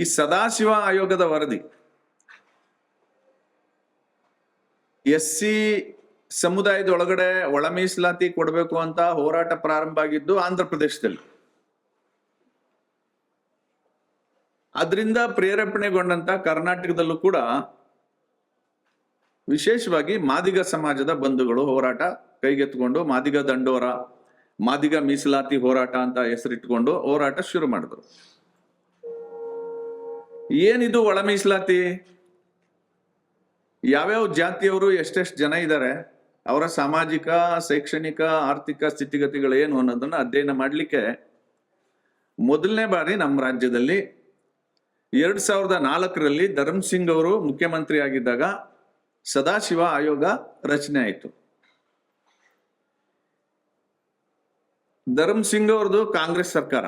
ಈ ಸದಾಶಿವ ಆಯೋಗದ ವರದಿ. ಎಸ್ ಸಿ ಸಮುದಾಯದೊಳಗಡೆ ಒಳ ಮೀಸಲಾತಿ ಕೊಡಬೇಕು ಅಂತ ಹೋರಾಟ ಪ್ರಾರಂಭ ಆಗಿದ್ದು ಆಂಧ್ರ ಪ್ರದೇಶದಲ್ಲಿ. ಅದರಿಂದ ಪ್ರೇರೇಪಣೆಗೊಂಡಂತ ಕರ್ನಾಟಕದಲ್ಲೂ ಕೂಡ ವಿಶೇಷವಾಗಿ ಮಾದಿಗ ಸಮಾಜದ ಬಂಧುಗಳು ಹೋರಾಟ ಕೈಗೆತ್ತಿಕೊಂಡು ಮಾದಿಗ ದಂಡೋರ, ಮಾದಿಗ ಮೀಸಲಾತಿ ಹೋರಾಟ ಅಂತ ಹೆಸರಿಟ್ಟುಕೊಂಡು ಹೋರಾಟ ಶುರು ಮಾಡಿದ್ರು. ಏನಿದು ಒಳ ಮೀಸಲಾತಿ? ಯಾವ್ಯಾವ ಜಾತಿಯವರು ಎಷ್ಟೆಷ್ಟು ಜನ ಇದ್ದಾರೆ ಅವರ ಸಾಮಾಜಿಕ, ಶೈಕ್ಷಣಿಕ, ಆರ್ಥಿಕ ಸ್ಥಿತಿಗತಿಗಳು ಏನು ಅನ್ನೋದನ್ನ ಅಧ್ಯಯನ ಮಾಡಲಿಕ್ಕೆ ಮೊದಲನೇ ಬಾರಿ ನಮ್ಮ ರಾಜ್ಯದಲ್ಲಿ ಎರಡ್ ಸಾವಿರದ ನಾಲ್ಕರಲ್ಲಿ ಧರ್ಮ್ ಸಿಂಗ್ ಅವರು ಮುಖ್ಯಮಂತ್ರಿ ಆಗಿದ್ದಾಗ ಸದಾಶಿವ ಆಯೋಗ ರಚನೆ ಆಯಿತು. ಧರ್ಮ್ ಸಿಂಗ್ ಅವ್ರದ್ದು ಕಾಂಗ್ರೆಸ್ ಸರ್ಕಾರ.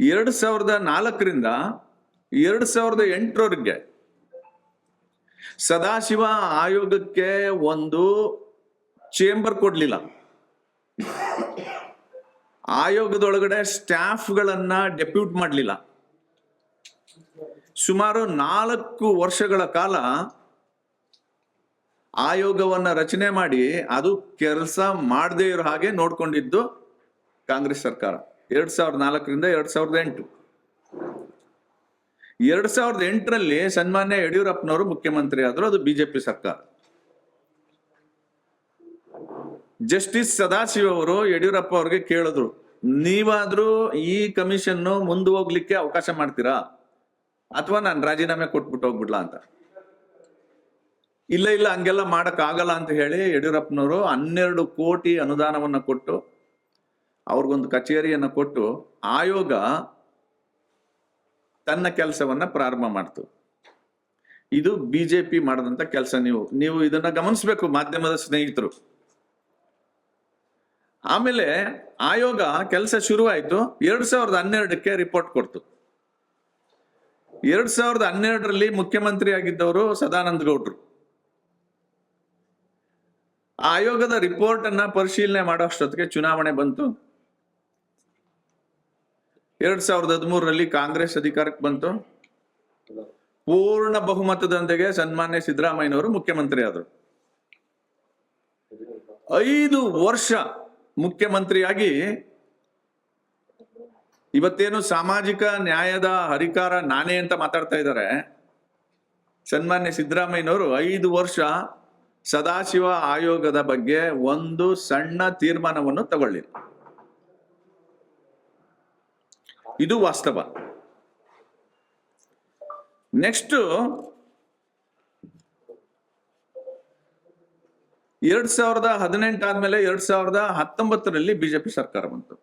ಎರಡ್ ಸಾವಿರದ ನಾಲ್ಕರಿಂದ ಎರಡು ಸಾವಿರದ ಎಂಟರವರೆಗೆ ಸದಾಶಿವ ಆಯೋಗಕ್ಕೆ ಒಂದು ಚೇಂಬರ್ ಕೊಡ್ಲಿಲ್ಲ. ಆಯೋಗದೊಳಗಡೆ ಸ್ಟಾಫ್ಗಳನ್ನ ಡೆಪ್ಯೂಟ್ ಮಾಡಲಿಲ್ಲ. ಸುಮಾರು ನಾಲ್ಕು ವರ್ಷಗಳ ಕಾಲ ಆಯೋಗವನ್ನ ರಚನೆ ಮಾಡಿ ಅದು ಕೆಲಸ ಮಾಡದೇ ಇರೋ ಹಾಗೆ ನೋಡ್ಕೊಂಡಿದ್ದು ಕಾಂಗ್ರೆಸ್ ಸರ್ಕಾರ. ಎರಡ್ ಸಾವಿರದ ನಾಲ್ಕರಿಂದ ಎರಡ್ ಸಾವಿರದ ಎಂಟು. ಎರಡ್ ಸಾವಿರದ ಎಂಟರಲ್ಲಿ ಸನ್ಮಾನ್ಯ ಯಡಿಯೂರಪ್ಪನವರು ಮುಖ್ಯಮಂತ್ರಿ ಆದ್ರು ಅದು ಬಿಜೆಪಿ ಸರ್ಕಾರ. ಜಸ್ಟಿಸ್ ಸದಾಶಿವ ಅವರು ಯಡಿಯೂರಪ್ಪ ಅವ್ರಿಗೆ ಕೇಳಿದ್ರು, ನೀವಾದ್ರೂ ಈ ಕಮಿಷನ್ ಮುಂದೆ ಹೋಗ್ಲಿಕ್ಕೆ ಅವಕಾಶ ಮಾಡ್ತೀರಾ? ಅಥವಾ ನಾನು ರಾಜೀನಾಮೆ ಕೊಟ್ಬಿಟ್ಟು ಹೋಗ್ಬಿಡ್ಲಾ ಅಂತ? ಇಲ್ಲ ಇಲ್ಲ, ಹಂಗೆಲ್ಲ ಮಾಡಕ್ ಆಗಲ್ಲ ಅಂತ ಹೇಳಿ ಯಡಿಯೂರಪ್ಪನವರು ಹನ್ನೆರಡು ಕೋಟಿ ಅನುದಾನವನ್ನ ಕೊಟ್ಟು ಅವ್ರಿಗೊಂದು ಕಚೇರಿಯನ್ನ ಕೊಟ್ಟು ಆಯೋಗ ತನ್ನ ಕೆಲಸವನ್ನ ಪ್ರಾರಂಭ ಮಾಡ್ತು. ಇದು ಬಿಜೆಪಿ ಮಾಡದಂತ ಕೆಲಸ ನೀವು. ನೀವು ಇದನ್ನ ಗಮನಿಸಬೇಕು ಮಾಧ್ಯಮದ ಸ್ನೇಹಿತರು. ಆಮೇಲೆ ಆಯೋಗ ಕೆಲಸ ಶುರುವಾಯಿತು. ಎರಡ್ ಸಾವಿರದ ಹನ್ನೆರಡಕ್ಕೆ ರಿಪೋರ್ಟ್ ಕೊಡ್ತು. ಎರಡ್ ಸಾವಿರದ ಹನ್ನೆರಡರಲ್ಲಿ ಮುಖ್ಯಮಂತ್ರಿ ಆಗಿದ್ದವರು ಸದಾನಂದ ಗೌಡ್ರು. ಆಯೋಗದ ರಿಪೋರ್ಟ್ ಅನ್ನ ಪರಿಶೀಲನೆ ಮಾಡೋ ಅಷ್ಟೊತ್ತಿಗೆ ಚುನಾವಣೆ ಬಂತು. ಎರಡ್ ಸಾವಿರದ ಹದಿಮೂರರಲ್ಲಿ ಕಾಂಗ್ರೆಸ್ ಅಧಿಕಾರಕ್ಕೆ ಬಂತು. ಪೂರ್ಣ ಬಹುಮತದೊಂದಿಗೆ ಸನ್ಮಾನ್ಯ ಸಿದ್ದರಾಮಯ್ಯನವರು ಮುಖ್ಯಮಂತ್ರಿ ಆದರು ಐದು ವರ್ಷ ಮುಖ್ಯಮಂತ್ರಿಯಾಗಿ ಇವತ್ತೇನು ಸಾಮಾಜಿಕ ನ್ಯಾಯದ ಹರಿಕಾರ ನಾನೇ ಅಂತ ಮಾತಾಡ್ತಾ ಇದ್ದಾರೆ. ಸನ್ಮಾನ್ಯ ಸಿದ್ದರಾಮಯ್ಯನವರು ಐದು ವರ್ಷ ಸದಾಶಿವ ಆಯೋಗದ ಬಗ್ಗೆ ಒಂದು ಸಣ್ಣ ತೀರ್ಮಾನವನ್ನು ತಗೊಳ್ಳಿಲ್ಲ. ಇದು ವಾಸ್ತವ. ನೆಕ್ಸ್ಟ್ ಎರಡ್ ಸಾವಿರದ ಹದಿನೆಂಟು ಆದ್ಮೇಲೆ ಎರಡ್ ಸಾವಿರದ ಹತ್ತೊಂಬತ್ತರಲ್ಲಿ ಬಿಜೆಪಿ ಸರ್ಕಾರ ಬಂತು.